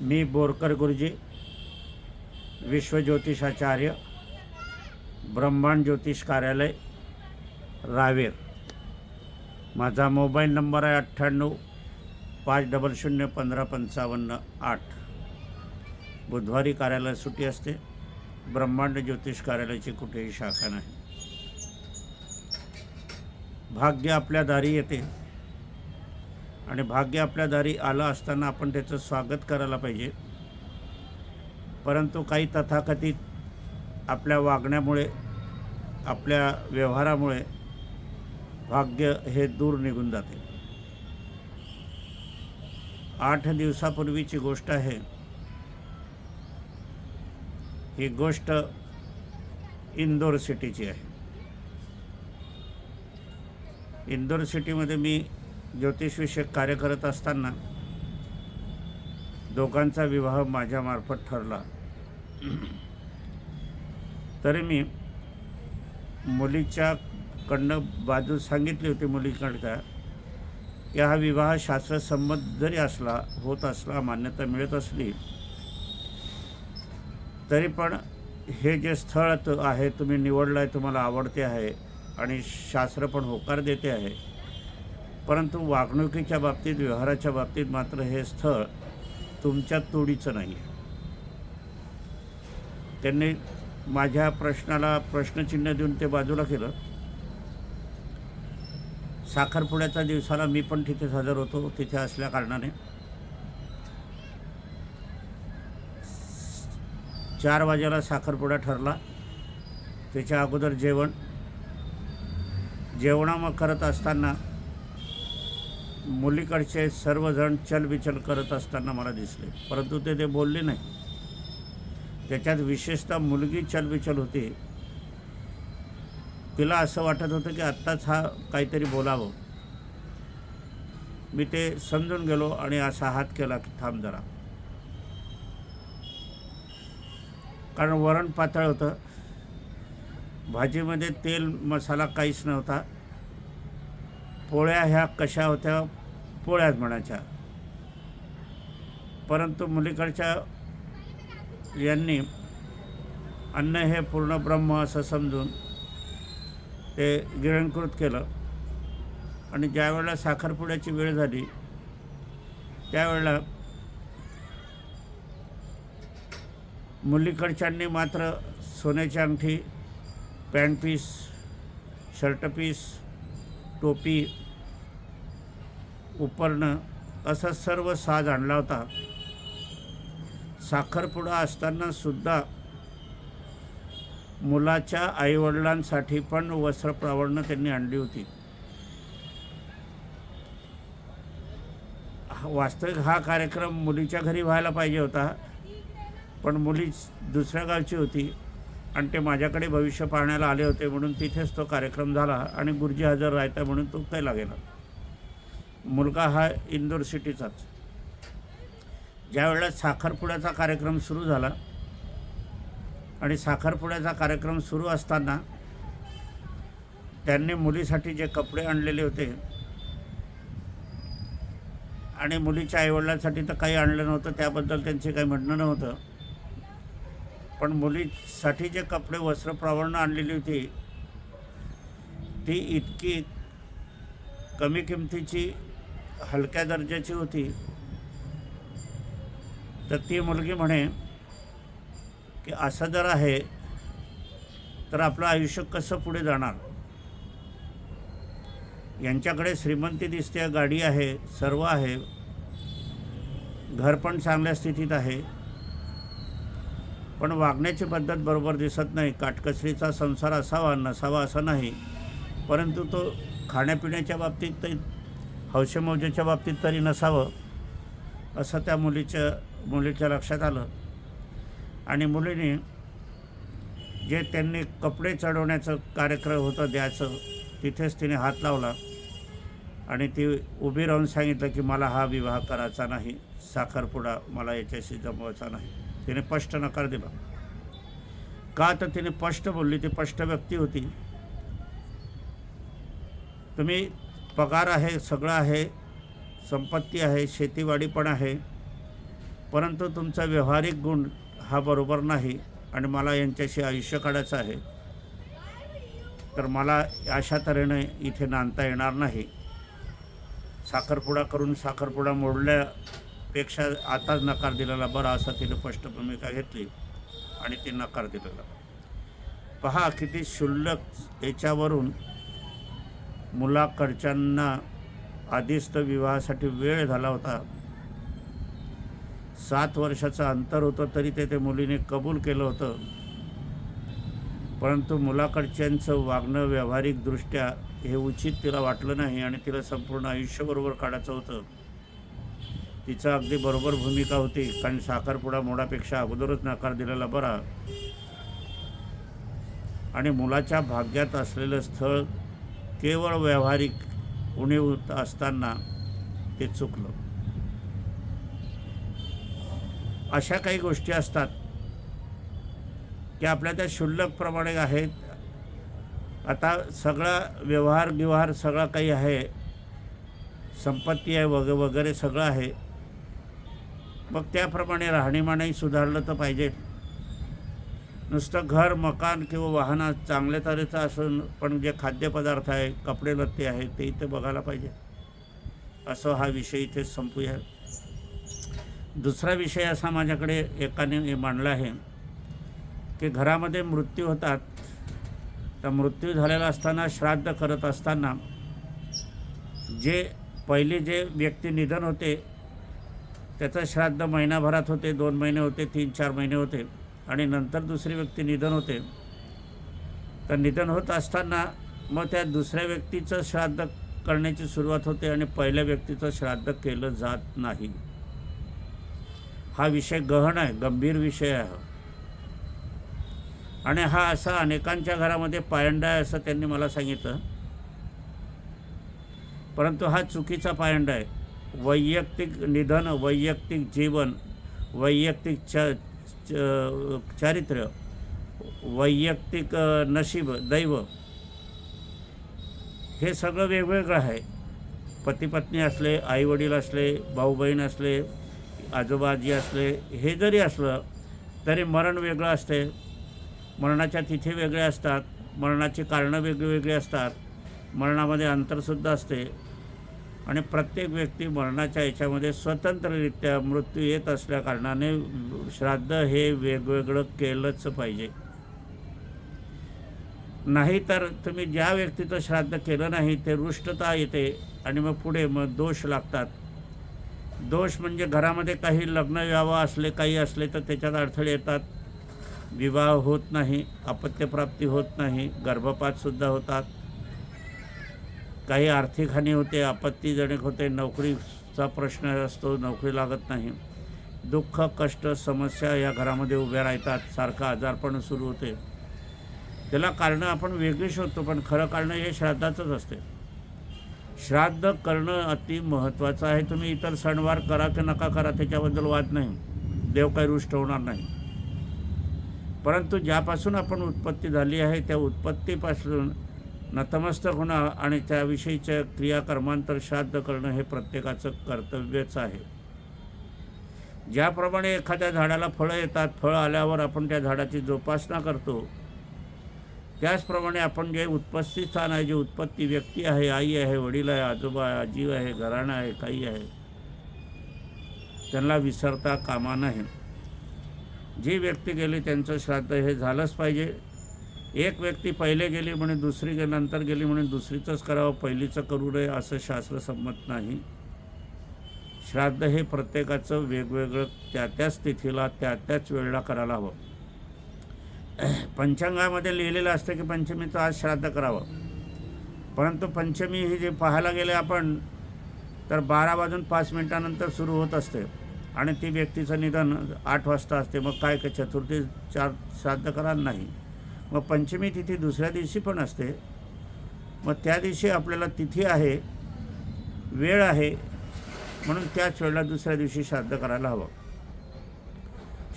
मी बोरकर गुरुजी विश्वज्योतिषाचार्य ब्रह्मांड ज्योतिष कार्यालय रावेर. माझा मोबाईल नंबर आहे अठ्ठ्याण्णव पाच डबल शून्य पंधरा पंचावन्न आठ. बुधवारी कार्यालय सुट्टी असते. ब्रह्मांड ज्योतिष कार्यालयाची कुठेही शाखा नाही. भाग्य आपल्या दारी येते. आणि भाग्य आपल्या दारी आलं असताना आपण त्याचं स्वागत करायला पाहिजे. परंतु काही तथाकथित आपल्या वागण्यामुळे आपल्या व्यवहारामुळे भाग्य हे दूर निघून जाते. आठ दिवसापूर्वीची गोष्ट आहे. ही गोष्ट इंदोर सिटीची आहे. इंदोर सिटीमध्ये मी ज्योतिषविषयक कार्य करत असताना दोघांचा विवाह माझ्यामार्फत ठरला. तरी मी मुलीच्याकडनं बाजू सांगितली होती मुलीकडच्या की हा विवाह शास्त्रसंमत जरी असला होत असला मान्यता मिळत असली तरी पण हे जे स्थळ आहे तुम्ही निवडलं आहे तुम्हाला आवडते आहे आणि शास्त्र पण होकार देते आहे परंतु वागणुकीच्या बाबतीत व्यवहाराच्या बाबतीत मात्र हे स्थळ तुमच्या तोडीचं नाही. आहे त्यांनी माझ्या प्रश्नाला प्रश्नचिन्ह देऊन ते बाजूला केलं. साखरपुड्याच्या दिवसाला मी पण तिथेच हजर होतो तिथे असल्या कारणाने. चार वाजेला साखरपुडा ठरला. त्याच्या अगोदर जेवण. जेवणा मग करत असताना मुलीकडचे सर्वजण चलबिचल करत असताना मला दिसले. परंतु ते ते बोलले नाही. त्याच्यात विशेषतः मुलगी चलबिचल होती. तिला असं वाटत होतं की आत्ताच हा काहीतरी बोलावं. मी ते समजून गेलो आणि असा हात केला की थांब जरा. कारण वरण पातळ होतं. भाजीमध्ये तेल मसाला काहीच नव्हता. पोळ्या ह्या कशा होत्या? पोळ्यात म्हणायच्या. परंतु मुलीकडच्या यांनी अन्न हे पूर्ण ब्रह्म असं समजून ते गिरणकृत केलं. आणि ज्यावेळेला साखरपुड्याची वेळ झाली त्यावेळेला मुलीकडच्यांनी मात्र सोन्याची अंगठी पॅन्ट पीस शर्ट पीस टोपी उपरणं असा सर्व साज आणला होता. साखरपुडा असताना सुद्धा मुलाच्या आईवडिलांसाठी पण वस्त्रप्रावरणं त्यांनी आणली होती. वास्तविक हा कार्यक्रम मुलीच्या घरी व्हायला पाहिजे होता पण मुली दुसऱ्या गावची होती आणि ते माझ्याकडे भविष्य पाहण्याला आले होते म्हणून तिथेच तो कार्यक्रम झाला आणि गुरुजी हजर राहता म्हणून तो केला गेला. मुलगा हा इंदोर सिटीचाच. ज्यावेळेला साखरपुड्याचा कार्यक्रम सुरू झाला आणि साखरपुड्याचा कार्यक्रम सुरू असताना त्यांनी मुलीसाठी जे कपडे आणलेले होते आणि मुलीच्या आईवडिलांसाठी तर काही आणलं नव्हतं त्याबद्दल त्यांचे काही म्हणणं नव्हतं. पण मुलीसाठी जे कपडे वस्त्रप्रावरणं आणलेली होती ती इतकी कमी किमतीची हलक्या दर्जाची होती. तर ती मुलगी म्हणे की असं जर आहे तर आपलं आयुष्य कसं पुढे जाणार? यांच्याकडे श्रीमंती दिसते गाडी आहे सर्व आहे घर पण चांगल्या स्थितीत आहे. पण वागण्याची पद्धत बरोबर दिसत नाही. काटकसरीचा संसार असावा नसावा असं नाही. परंतु तो खाण्यापिण्याच्या बाबतीत ते हौशमौजेच्या बाबतीत तरी नसावं असं त्या मुलीच्या मुलीच्या लक्षात आलं. आणि मुलीने जे त्यांनी कपडे चढवण्याचं कार्यक्रम होतं द्यायचं तिथेच तिने हात लावला. आणि ती उभी राहून सांगितलं की मला हा विवाह करायचा नाही साखरपुडा मला याच्याशी जमवायचा नाही. तिने स्पष्ट नकार दिला. का तर तिने स्पष्ट बोलली ती स्पष्ट व्यक्ती होती. तुम्ही पगार आहे सगळं आहे संपत्ती आहे शेतीवाडी पण आहे. परंतु तुमचा व्यावहारिक गुण हा बरोबर नाही आणि मला यांच्याशी आयुष्य काढायचं आहे. तर मला अशा तऱ्हेने इथे नांदता येणार नाही. साखरपुडा करून साखरपुडा मोडल्यापेक्षा आताच नकार दिलेला बरा असं तिने स्पष्ट भूमिका घेतली आणि ती नकार दिलेला. पहा किती क्षुल्लक याच्यावरून मुलाकडच्यांना आधीच तर विवाहासाठी वेळ झाला होता. सात वर्षाचं अंतर होतं तरी ते ते मुलीने कबूल केलं होतं. परंतु मुलाकडच्यांचं वागणं व्यावहारिकदृष्ट्या हे उचित तिला वाटलं नाही आणि तिला संपूर्ण आयुष्यबरोबर काढायचं होतं. तिचं अगदी बरोबर भूमिका होती कारण साखरपुडा मोडापेक्षा अगोदरच नकार दिलेला बरा. आणि मुलाच्या भाग्यात असलेलं स्थळ केवळ व्यावहारिक उणीव असताना ते चुकलं. अशा काही गोष्टी असतात की आपल्या त्या क्षुल्लकप्रमाणे आहेत. आता सगळा व्यवहार गिवहार सगळा काही आहे. संपत्ती आहे वग वगैरे सगळं आहे. मग त्याप्रमाणे राहणीमानही सुधारलं तर पाहिजे. नुसतं घर मकान किंवा वाहनं चांगल्या तऱ्हेचं असून पण जे खाद्यपदार्थ आहे कपडे लत्ते आहे ते इथे बघायला पाहिजे. असं हा विषय इथे संपूया. दुसरा विषय असा माझ्याकडे एकाने मांडला आहे की घरामध्ये मृत्यू होतात तर मृत्यू झालेला असताना श्राद्ध करत असताना जे पहिले जे व्यक्ती निधन होते त्याचं श्राद्ध महिनाभरात होते दोन महिने होते तीन चार महिने होते. आणि नंतर दुसरी व्यक्ती निधन होते. तर निधन होत असताना मग त्या दुसऱ्या व्यक्तीचं श्राद्ध करण्याची सुरुवात होते आणि पहिल्या व्यक्तीचं श्राद्ध केलं जात नाही. हा विषय गहन आहे गंभीर विषय आहे आणि हा असा अनेकांच्या घरामध्ये पायंडा आहे असं त्यांनी मला सांगितलं. परंतु हा चुकीचा पायंडा आहे. वैयक्तिक निधन वैयक्तिक जीवन वैयक्तिक च- चारित्र्य वैयक्तिक नशीब दैव हे सगळं वेगवेगळं आहे. पतीपत्नी असले आईवडील असले भाऊ बहीण असले आजोबाजी असले हे जरी असलं तरी मरण वेगळं असते. मरणाच्या तिथी वेगळ्या असतात. मरणाची कारणं वेगळी वेगळी असतात. मरणामध्ये अंतरसुद्धा असते. आणि प्रत्येक व्यक्ती मरणाच्या याच्यामध्ये स्वतंत्ररित्या मृत्यू येत असल्याकारणाने श्राद्ध हे वेगवेगळं केलंच पाहिजे. नाही तर तुम्ही ज्या व्यक्तीचं श्राद्ध केलं नाही ते रुष्टता येते आणि मग पुढे मग दोष लागतात. दोष म्हणजे घरामध्ये काही लग्न व्यावं असले काही असले तर त्याच्यात अडथळे येतात. विवाह होत नाही अपत्यप्राप्ती होत नाही गर्भपातसुद्धा होतात. काही आर्थिक हानी होते आपत्तीजनक होते नोकरीचा प्रश्न असतो नोकरी लागत नाही. दुःख कष्ट समस्या या घरामध्ये उभ्या राहतात सारखं आजारपण सुरू होते. त्याला कारणं आपण वेगळी शोधतो पण खरं कारणं हे श्राद्धाचंच असते. श्राद्ध करणं अति महत्त्वाचं आहे. तुम्ही इतर सणवार करा की नका करा त्याच्याबद्दल वाद नाही. देव काही रुष्ट होणार नाही. परंतु ज्यापासून आपण उत्पत्ती झाली आहे त्या उत्पत्तीपासून नतमस्तक होणं आणि त्याविषयीच्या क्रियाकर्मांतर श्राद्ध करणं हे प्रत्येकाचं कर्तव्यच आहे. ज्याप्रमाणे एखाद्या झाडाला फळं येतात फळं आल्यावर आपण त्या झाडाची जोपासना करतो. त्याचप्रमाणे आपण जे उत्पत्ती स्थान आहे जे उत्पत्ती व्यक्ती आहे आई आहे वडील आहे आजोबा आहे आजी आहे घराणं आहे काही आहे त्यांना विसरता कामा नाही जी व्यक्ती गेली त्यांचं श्राद्ध हे झालंच पाहिजे. एक व्यक्ती पहिले गेली म्हणे दुसरी गे नंतर गेली म्हणे दुसरीचंच करावं पहिलीचं करू नये असं शास्त्र संमत नाही. श्राद्ध हे प्रत्येकाचं वेगवेगळं त्या त्याच तिथीला त्या त्याच वेळेला करायला हवं. पंचांगामध्ये लिहिलेलं असतं की पंचमीचं आज श्राद्ध करावं. परंतु पंचमी ही जे पाहायला गेले आपण तर बारा वाजून पाच मिनटानंतर सुरू होत असते. आणि ती व्यक्तीचं निधन आठ वाजता असते. मग काय काय चतुर्थी चार श्राद्ध करायला नाही. मग पंचमी तिथी दुसऱ्या दिवशी पण असते. मग त्या दिवशी आपल्याला तिथी आहे वेळ आहे म्हणून त्याच वेळेला दुसऱ्या दिवशी श्राद्ध करायला हवं.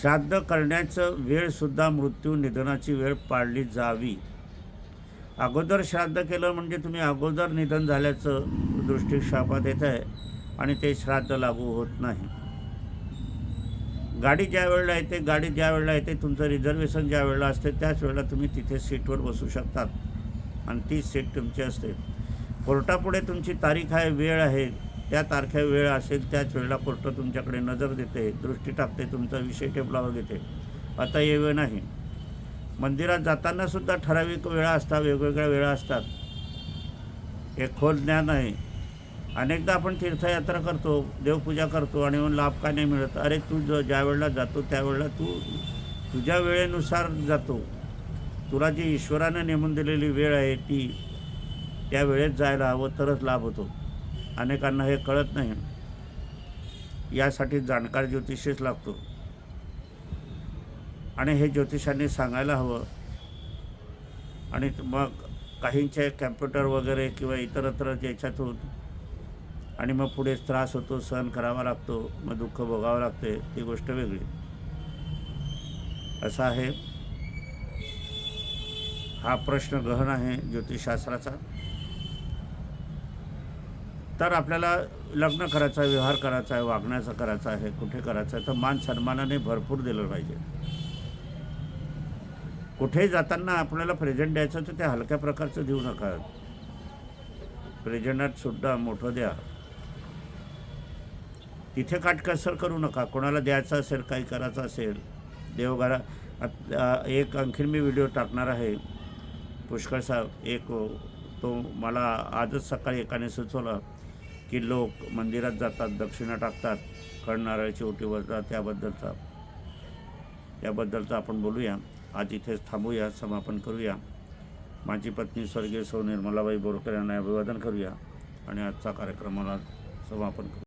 श्राद्ध करण्याचं वेळसुद्धा मृत्यू निधनाची वेळ पाळली जावी. अगोदर श्राद्ध केलं म्हणजे तुम्ही अगोदर निधन झाल्याचं दृष्टी शापात येत आहे आणि ते श्राद्ध लागू होत नाही. गाडी ज्या वेळेला येते गाडी ज्या वेळेला येते तुमचं रिझर्वेशन ज्या वेळेला असते त्याच वेळेला तुम्ही तिथे सीटवर बसू शकतात. आणि ती सीट तुमची असते. कोर्टापुढे तुमची तारीख आहे वेळ आहे. त्या तारखे वेळ असेल त्याच वेळेला कोर्ट तुमच्याकडे नजर देते दृष्टी टाकते तुमचा विषय टेबलावर घेते. आता ये वेळ नाही. मंदिरात जातानासुद्धा ठराविक वेळा असतात वेगवेगळ्या वेळा असतात. हे खोल ज्ञान आहे. अनेकदा आपण तीर्थयात्रा करतो देवपूजा करतो आणि म्हणून लाभ का नाही मिळत? अरे तू ज ज्या वेळेला जातो त्यावेळेला तू तुझ्या वेळेनुसार जातो. तुला जी ईश्वरानं नेमून दिलेली वेळ आहे ती त्या वेळेत जायला हवं तरच लाभ होतो. अनेकांना हे कळत नाही. यासाठी जाणकार ज्योतिषीच लागतो. आणि हे ज्योतिषांनी सांगायला हवं. आणि मग काहींचे कॅम्प्युटर वगैरे किंवा इतरत्र ज्याच्यातून आणि मग पुढे त्रास होतो सहन करावा लागतो मग दुःख भोगावं लागते ती गोष्ट वेगळी. असं आहे. हा प्रश्न गहन आहे ज्योतिषशास्त्राचा. तर आपल्याला लग्न करायचं आहे व्यवहार करायचा आहे वागण्याचा करायचा आहे कुठे करायचं आहे तर मान सन्मानाने भरपूर दिलं पाहिजे. कुठेही जाताना आपल्याला प्रेझेंट द्यायचं तर ते हलक्या प्रकारचं देऊ नका. प्रेझेंटात सुद्धा मोठं द्या. तिथे काटकसर करू नका. कोणाला द्यायचं असेल काही करायचं असेल देवघरा एक आणखीन मी व्हिडिओ टाकणार आहे. पुष्कळ साहेब एक तो मला आजच सकाळी एकाने सुचवलं की लोक मंदिरात जातात दक्षिणा टाकतात कळनारायची ओटी वरतात त्याबद्दलचा त्याबद्दलचा आपण बोलूया. आज इथेच थांबूया समापन करूया. माझी पत्नी स्वर्गीय सौ निर्मलाबाई बोरकर यांना अभिवादन करूया आणि आजचा कार्यक्रमाला समापन करू